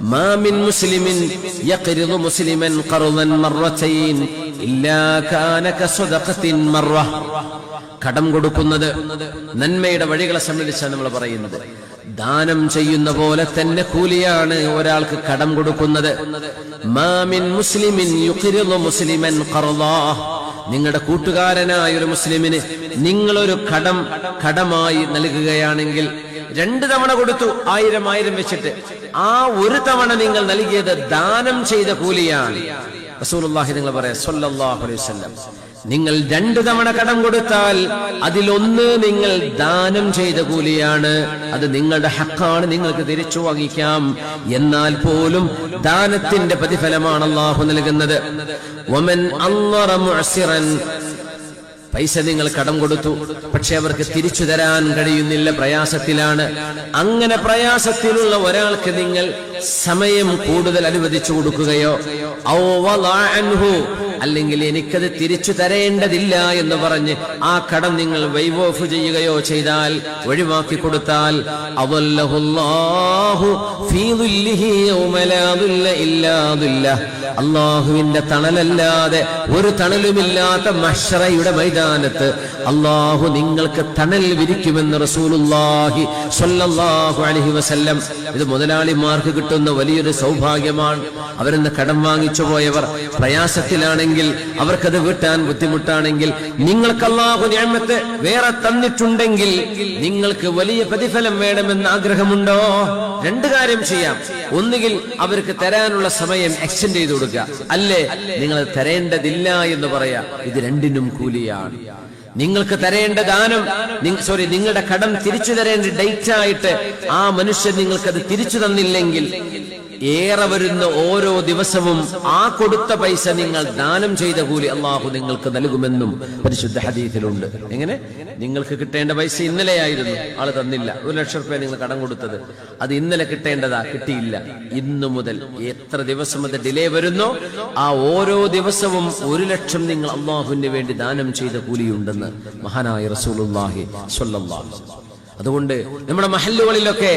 മാ من مسلم يقرض مسلما قرضا مرتين ഇല്ലാ كان كصدقة മർറ കടം കൊടുക്കുന്നത് നന്മയുടെ വഴികളെ സംബന്ധിച്ചാണ് നമ്മൾ പറയുന്നത്. ദാനം ചെയ്യുന്ന പോലെ തന്നെ കൂലിയാണ് ഒരാൾക്ക് കടം കൊടുക്കുന്നത്. മാമിൻ മുസ്ലിമിൻ മുസ്ലിമൻ നിങ്ങളുടെ കൂട്ടുകാരനായ ഒരു മുസ്ലിമിന് നിങ്ങളൊരു കടം കടമായി നൽകുകയാണെങ്കിൽ രണ്ട് തവണ കൊടുത്തു ആയിരം ആയിരം വെച്ചിട്ട്. ആ ഒരു തവണ നിങ്ങൾ നൽകിയത് ദാനം ചെയ്ത കൂലിയാണ്. റസൂലുള്ളാഹി നിങ്ങൾ പറയാം സല്ലല്ലാഹു അലൈഹി വസല്ലം. നിങ്ങൾ രണ്ടു തവണ കടം കൊടുത്താൽ അതിലൊന്ന് നിങ്ങൾ ദാനം ചെയ്ത കൂലിയാണ്. അത് നിങ്ങളുടെ ഹക്കാണ് നിങ്ങൾക്ക് തിരിച്ചു വാങ്ങിക്കാം. എന്നാൽ പോലും ദാനത്തിന്റെ പ്രതിഫലമാണ് അള്ളാഹു നൽകുന്നത്. പൈസ നിങ്ങൾ കടം കൊടുത്തു. പക്ഷെ അവർക്ക് തിരിച്ചു തരാൻ കഴിയുന്നില്ല പ്രയാസത്തിലാണ്. അങ്ങനെ പ്രയാസത്തിലുള്ള ഒരാൾക്ക് നിങ്ങൾ സമയം കൂടുതൽ അനുവദിച്ചു കൊടുക്കുകയോ അല്ലെങ്കിൽ എനിക്കത് തിരിച്ചു തരേണ്ടതില്ല എന്ന് പറഞ്ഞ് ആ കടം നിങ്ങൾ വൈവ് ഓഫ് ചെയ്യുകയോ ചെയ്താൽ ഒഴിവാക്കി കൊടുത്താൽ. അള്ളാഹുവിന്റെ തണലല്ലാതെ ഒരു തണലുമില്ലാത്ത മഷറയുടെ മൈതാനത്ത് അള്ളാഹു നിങ്ങൾക്ക് തണൽ വിരിക്കുമെന്ന് റസൂലുല്ലാഹി സ്വല്ലല്ലാഹു അലൈഹി വസല്ലം ഇത് മുതലാളിമാർക്ക് കിട്ടുന്ന വലിയൊരു സൗഭാഗ്യമാണ് അവരിന്ന് കടം വാങ്ങിച്ചു പോയവർ പ്രയാസത്തിലാണെങ്കിൽ അവർക്കത് വീട്ടാൻ ബുദ്ധിമുട്ടാണെങ്കിൽ നിങ്ങൾക്ക് അള്ളാഹു ഞാമത്ത് വേറെ തന്നിട്ടുണ്ടെങ്കിൽ നിങ്ങൾക്ക് വലിയ പ്രതിഫലം വേണമെന്ന് ആഗ്രഹമുണ്ടോ? രണ്ട് കാര്യം ചെയ്യാം. ഒന്നുകിൽ അവർക്ക് തരാനുള്ള സമയം എക്സ്റ്റെൻഡ് ചെയ്ത് കൊടുക്കുക. അല്ലേ? നിങ്ങൾ തരേണ്ടതില്ല എന്ന് പറയാ. ഇത് രണ്ടിനും കൂലിയാണ്. നിങ്ങൾക്ക് തരേണ്ട ദാനം സോറി നിങ്ങളുടെ കടം തിരിച്ചു തരേണ്ട ഡേറ്റ് ആയിട്ട് ആ മനുഷ്യൻ നിങ്ങൾക്കത് തിരിച്ചു തന്നില്ലെങ്കിൽ ഏറെ വരുന്ന ഓരോ ദിവസവും ആ കൊടുത്ത പൈസ നിങ്ങൾ ദാനം ചെയ്ത കൂലി അള്ളാഹു നിങ്ങൾക്ക് നൽകുമെന്നും പരിശുദ്ധ ഹദീഫിലുണ്ട് എങ്ങനെ? നിങ്ങൾക്ക് കിട്ടേണ്ട പൈസ ഇന്നലെയായിരുന്നു. ആൾ തന്നില്ല. ഒരു ലക്ഷം റുപ്യ നിങ്ങൾ കടം കൊടുത്തത്. അത് ഇന്നലെ കിട്ടേണ്ടതാ. കിട്ടിയില്ല. ഇന്നു മുതൽ എത്ര ദിവസം അത് ഡിലേ വരുന്നോ? ആ ഓരോ ദിവസവും ഒരു ലക്ഷം നിങ്ങൾ അള്ളാഹുവിന് വേണ്ടി ദാനം ചെയ്ത കൂലിയുണ്ടെന്ന് മഹാനായ സ്വല്ലല്ലാഹു അതുകൊണ്ട് നമ്മുടെ മഹല്ലുകളിലൊക്കെ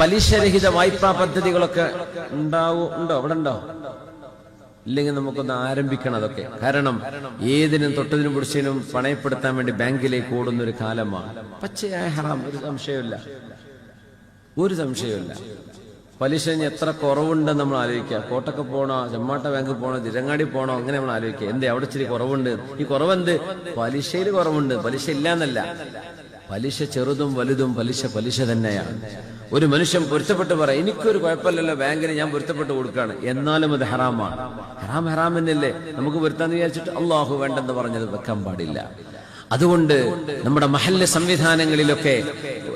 പലിശരഹിത വായ്പാ പദ്ധതികളൊക്കെ ഉണ്ടാവോ ഉണ്ടോ? അവിടെ ഉണ്ടോ? ഇല്ലെങ്കിൽ നമുക്കൊന്ന് ആരംഭിക്കണം അതൊക്കെ. കാരണം ഏതിനും തൊട്ടതിനും പിടിച്ചതിനും പണയപ്പെടുത്താൻ വേണ്ടി ബാങ്കിലേക്ക് ഓടുന്ന ഒരു കാലമാണ് പച്ചയായ ഹറാം. ഒരു സംശയമില്ല ഒരു സംശയമില്ല പലിശ എത്ര കുറവുണ്ടെന്ന് നമ്മൾ ആലോചിക്കുക. കോട്ടൊക്കെ പോണോ ചെമ്മാട്ട ബാങ്ക് പോണോ തിരങ്ങാടി പോണോ അങ്ങനെ നമ്മൾ ആലോചിക്കുക. എന്തേ? അവിടെ ഇച്ചിരി കുറവുണ്ട്. ഈ കുറവെന്ത്? പലിശയിൽ കുറവുണ്ട്. പലിശ ഇല്ല എന്നല്ല പലിശ ചെറുതും വലുതും പലിശ പലിശ തന്നെയാണ്. ഒരു മനുഷ്യൻ പൊരുത്തപ്പെട്ട് പറയാം എനിക്കൊരു കുഴപ്പമില്ലല്ലോ ബാങ്കിന് ഞാൻ പൊരുത്തപ്പെട്ട് കൊടുക്കുകയാണ്. എന്നാലും അത് ഹറാമാണ്. ഹറാം ഹറാം എന്നല്ലേ? നമുക്ക് പൊരുത്താന്ന് വിചാരിച്ചിട്ട് അള്ളാഹു വേണ്ടെന്ന് പറഞ്ഞത് വെക്കാൻ പാടില്ല. അതുകൊണ്ട് നമ്മുടെ മഹല്ല് സംവിധാനങ്ങളിലൊക്കെ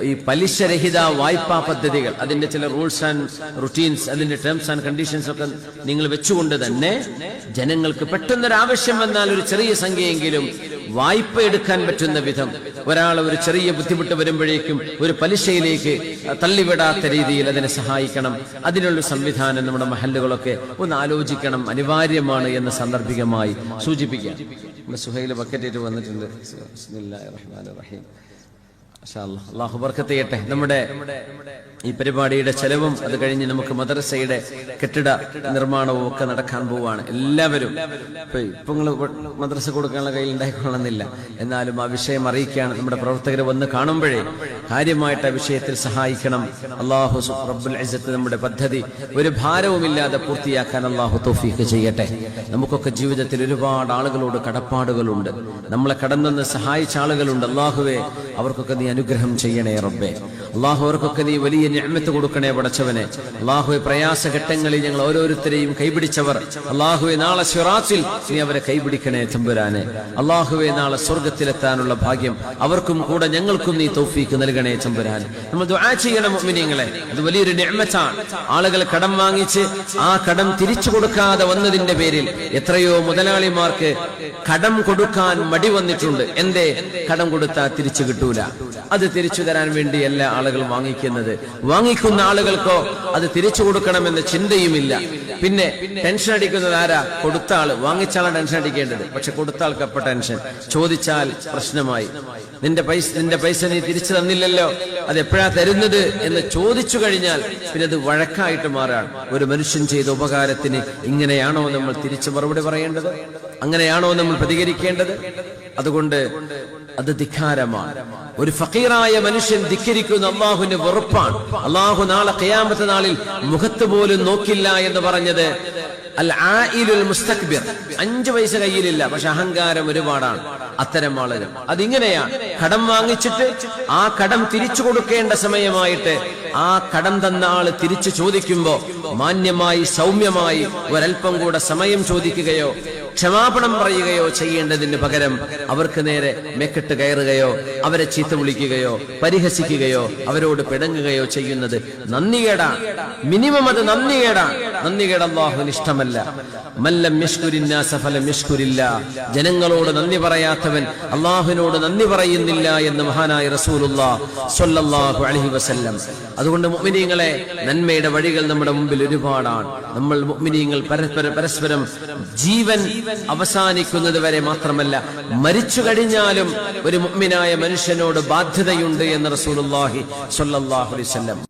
ഈ പലിശരഹിത വായ്പാ പദ്ധതികൾ അതിന്റെ ചില റൂൾസ് ആൻഡ് റുട്ടീൻസ് അതിന്റെ ടേംസ് ആൻഡ് കണ്ടീഷൻസ് ഒക്കെ നിങ്ങൾ വെച്ചുകൊണ്ട് തന്നെ ജനങ്ങൾക്ക് പെട്ടെന്നൊരു ആവശ്യം വന്നാൽ ഒരു ചെറിയ സംഖ്യയെങ്കിലും വായ്പ എടുക്കാൻ പറ്റുന്ന വിധം ഒരാൾ ഒരു ചെറിയ ബുദ്ധിമുട്ട് വരുമ്പോഴേക്കും ഒരു പലിശയിലേക്ക് തള്ളിവിടാത്ത രീതിയിൽ അതിനെ സഹായിക്കണം. അതിനുള്ള സംവിധാനം നമ്മുടെ മഹല്ലുകളൊക്കെ ഒന്ന് ആലോചിക്കണം. അനിവാര്യമാണ് എന്ന് സാന്ദർഭികമായി സൂചിപ്പിക്കാം. നമ്മുടെ സുഹൈൽ ബക്കറ്റേറ്റ് വന്നിട്ടുണ്ട് റഹ്മാൻ റഹീം. അള്ളാഹു ബർക്കത്ത് നമ്മുടെ ഈ പരിപാടിയുടെ ചെലവും അത് കഴിഞ്ഞ് നമുക്ക് മദ്രസയുടെ കെട്ടിട നിർമ്മാണവും ഒക്കെ നടക്കാൻ പോവാണ്. എല്ലാവരും ഇപ്പൊ നിങ്ങൾ മദ്രസ കൊടുക്കാനുള്ള കയ്യിൽ ഉണ്ടായിക്കൊള്ളണമെന്നില്ല. എന്നാലും ആ വിഷയം അറിയിക്കുകയാണ് നമ്മുടെ പ്രവർത്തകർ വന്ന് കാണുമ്പോഴേ കാര്യമായിട്ട് ആ വിഷയത്തിൽ സഹായിക്കണം. അള്ളാഹു റബ്ബുൽ ഇസ്സത്ത് നമ്മുടെ പദ്ധതി ഒരു ഭാരവുമില്ലാതെ പൂർത്തിയാക്കാൻ അള്ളാഹു തോഫീക്ക് ചെയ്യട്ടെ. നമുക്കൊക്കെ ജീവിതത്തിൽ ഒരുപാട് ആളുകളോട് കടപ്പാടുകളുണ്ട്. നമ്മളെ കടന്നെന്ന് സഹായിച്ച ആളുകളുണ്ട്. അള്ളാഹുവെ അവർക്കൊക്കെ നീ അനുഗ്രഹം ചെയ്യണേ റബ്ബെ. അള്ളാഹു അവർക്കൊക്കെ നീ വലിയ ഞാമത്ത് കൊടുക്കണേ പടച്ചവനെ. പ്രയാസ ഘട്ടങ്ങളിൽ ഞങ്ങൾ ഓരോരുത്തരെയും കൈപിടിച്ചവർ. അള്ളാഹുവെ നാളെ സിറാത്തിൽ നീ അവരെ കൈപിടിക്കണേ തമ്പുരാനെ. അള്ളാഹുവെ നാളെ സ്വർഗത്തിലെത്താനുള്ള ഭാഗ്യം അവർക്കും കൂടെ ഞങ്ങൾക്കും നീ തൗഫീക്ക് നൽകണേ തമ്പുരാൻ. നമ്മൾ ദുആ ചെയ്യണം മുഅ്മിനീങ്ങളെ. അത് വലിയൊരു നിഅമത്താണ് ആളുകൾ കടം വാങ്ങിച്ച് ആ കടം തിരിച്ചു കൊടുക്കാതെ വന്നതിന്റെ പേരിൽ എത്രയോ മുതലാളിമാർക്ക് കടം കൊടുക്കാൻ മടി വന്നിട്ടുണ്ട്. എന്തേ? കടം കൊടുത്താൽ തിരിച്ചു കിട്ടൂല. കിട്ടൂല. അത് തിരിച്ചു തരാൻ വേണ്ടി എല്ലാ ആളുകളും വാങ്ങിക്കുന്നത്. വാങ്ങിക്കുന്ന ആളുകൾക്കോ അത് തിരിച്ചു കൊടുക്കണമെന്ന ചിന്തയുമില്ല. പിന്നെ ടെൻഷൻ അടിക്കുന്നത് ആരാ? കൊടുത്ത ആൾ. വാങ്ങിച്ചാളാണ് ടെൻഷൻ അടിക്കേണ്ടത്. പക്ഷെ കൊടുത്ത ആൾക്ക് അപ്പൊ ടെൻഷൻ. ചോദിച്ചാൽ പ്രശ്നമായി. നിന്റെ പൈസ നിന്റെ പൈസ നീ തിരിച്ചു തന്നില്ലല്ലോ. അത് എപ്പോഴാ തരുന്നത് എന്ന് ചോദിച്ചു കഴിഞ്ഞാൽ പിന്നെ അത് വഴക്കായിട്ട് മാറാണ് ഒരു മനുഷ്യൻ ചെയ്ത ഉപകാരത്തിന് ഇങ്ങനെയാണോ നമ്മൾ തിരിച്ചു മറുപടി പറയേണ്ടത്? അങ്ങനെയാണോ നമ്മൾ പ്രതികരിക്കേണ്ടത്? അതുകൊണ്ട് അത് ധിക്കാരമാണ്. ഒരു ഫക്കീറായ മനുഷ്യൻ ധിക്കരിക്കുന്ന അള്ളാഹുവിന് വെറുപ്പാണ്. അള്ളാഹു നാളെ കയാമത്തെ നാളിൽ മുഖത്ത് പോലും നോക്കില്ല എന്ന് പറഞ്ഞത് അൽ ആയിലുൽ മുസ്തക്ബിർ. അഞ്ചു പൈസ കയ്യിലില്ല പക്ഷെ അഹങ്കാരം ഒരുപാടാണ്. അത്തരം വളരും അതിങ്ങനെയാണ് കടം വാങ്ങിച്ചിട്ട് ആ കടം തിരിച്ചു കൊടുക്കേണ്ട സമയമായിട്ട് ആ കടം തന്ന ആൾ തിരിച്ചു ചോദിക്കുമ്പോ മാന്യമായി സൗമ്യമായി ഒരൽപ്പം കൂടെ സമയം ചോദിക്കുകയോ ക്ഷമാപണം പറയുകയോ ചെയ്യേണ്ടതിന് പകരം അവർക്ക് നേരെ മെക്കെട്ട് കയറുകയോ അവരെ ചീത്ത വിളിക്കുകയോ പരിഹസിക്കുകയോ അവരോട് പിണങ്ങുകയോ ചെയ്യുന്നത് നന്ദികേടാ. മിനിമം അത് നന്ദികേടാ. നന്ദികേട് അള്ളാഹുവിന് ഇഷ്ടമല്ല. ജനങ്ങളോട് നന്ദി പറയാത്തവൻ അള്ളാഹുവിനോട് നന്ദി പറയുന്നില്ല എന്ന് മഹാനായ റസൂലുള്ള വസല്ലം. അതുകൊണ്ട് മുഅ്മിനീങ്ങളെ നന്മയുടെ വഴികൾ നമ്മുടെ മുമ്പിൽ ഒരുപാടാണ്. നമ്മൾ മുഅ്മിനീങ്ങൾ പരസ്പരം പരസ്പരം ജീവൻ അവസാനിക്കുന്നത് വരെ മാത്രമല്ല മരിച്ചു കഴിഞ്ഞാലും ഒരു മുഅ്മിനായ മനുഷ്യനോട് ബാധ്യതയുണ്ട് എന്ന് റസൂലുള്ളാഹി സ്വല്ലല്ലാഹു അലൈഹി വസല്ലം.